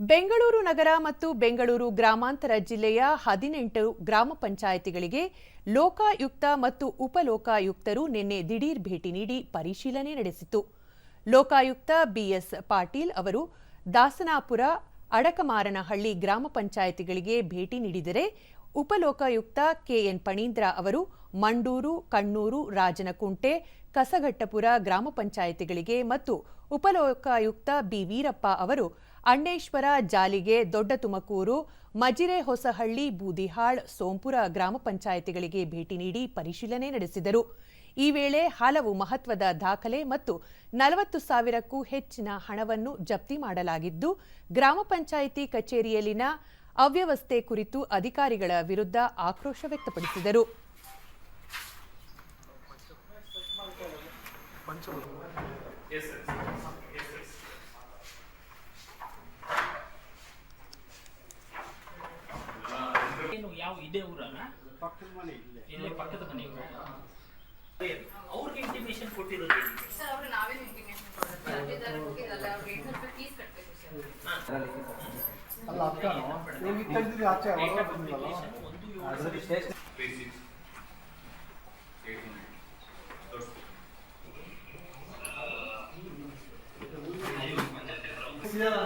ಬೆಂಗಳೂರು ನಗರ ಮತ್ತು ಬೆಂಗಳೂರು ಗ್ರಾಮಾಂತರ ಜಿಲ್ಲೆಯ ಹದಿನೆಂಟು ಗ್ರಾಮ ಪಂಚಾಯಿತಿಗಳಿಗೆ ಲೋಕಾಯುಕ್ತ ಮತ್ತು ಉಪಲೋಕಾಯುಕ್ತರು ನಿನ್ನೆ ದಿಢೀರ್ ಭೇಟಿ ನೀಡಿ ಪರಿಶೀಲನೆ ನಡೆಸಿತು ಲೋಕಾಯುಕ್ತ ಬಿಎಸ್ ಪಾಟೀಲ್ ಅವರು ದಾಸನಾಪುರ, ಅಡಕಮಾರನಹಳ್ಳಿ ಗ್ರಾಮ ಪಂಚಾಯಿತಿಗಳಿಗೆ ಭೇಟಿ ನೀಡಿದರೆ ಉಪಲೋಕಾಯುಕ್ತ ಕೆಎನ್ ಪಣೀಂದ್ರ ಅವರು ಮಂಡೂರು, ಕಣ್ಣೂರು, ರಾಜನಕುಂಟೆ, ಕಸಘಟ್ಟಪುರ ಗ್ರಾಮ ಪಂಚಾಯಿತಿಗಳಿಗೆ ಮತ್ತು ಉಪಲೋಕಾಯುಕ್ತ ಬಿ. ವೀರಪ್ಪ ಅವರು ಅಣ್ಣೇಶ್ವರ ಜಾಲಿಗೆ ದೊಡ್ಡ ತುಮಕೂರು, ಮಜಿರೆ ಹೊಸಹಳ್ಳಿ, ಬೂದಿಹಾಳ್, ಸೋಂಪುರ ಗ್ರಾಮ ಪಂಚಾಯಿತಿಗಳಿಗೆ ಭೇಟಿ ನೀಡಿ ಪರಿಶೀಲನೆ ನಡೆಸಿದರು. ಈ ವೇಳೆ ಹಲವು ಮಹತ್ವದ ದಾಖಲೆ ಮತ್ತು ನಲವತ್ತು ಸಾವಿರಕ್ಕೂ ಹೆಚ್ಚಿನ ಹಣವನ್ನು ಜಪ್ತಿ ಮಾಡಲಾಗಿದ್ದು, ಗ್ರಾಮ ಪಂಚಾಯಿತಿ ಕಚೇರಿಯಲ್ಲಿನ ಅವ್ಯವಸ್ಥೆ ಕುರಿತು ಅಧಿಕಾರಿಗಳ ವಿರುದ್ಧ ಆಕ್ರೋಶ ವ್ಯಕ್ತಪಡಿಸಿದರು. ಪಂಚವರ್ಣ ಎಸ್ ಎಸ್ ಎಸ್ ಪಕ್ಕದ ಮನೆ ಇಲ್ಲೇ. ಪಕ್ಕದ ಮನೆ ಅವ್ರಿಗೆ ಇಂಟಿಮೇಷನ್ ಕೊಟ್ಟಿರೋದು ಸರ್ ಅವ್ರು ನಾವೇ ಇಂಟಿಮೇಷನ್ ಕೊಡೋದು. ಅಲ್ಲ ಅಕ್ಕ ನೀವು ಇತ್ತಂತಿದ್ರೆ ಆಚೆ ಸ್ಟೇಷನ್ ಬೇಸಿಕ್ಸ್ 800 ಸೀರಿಯಲ್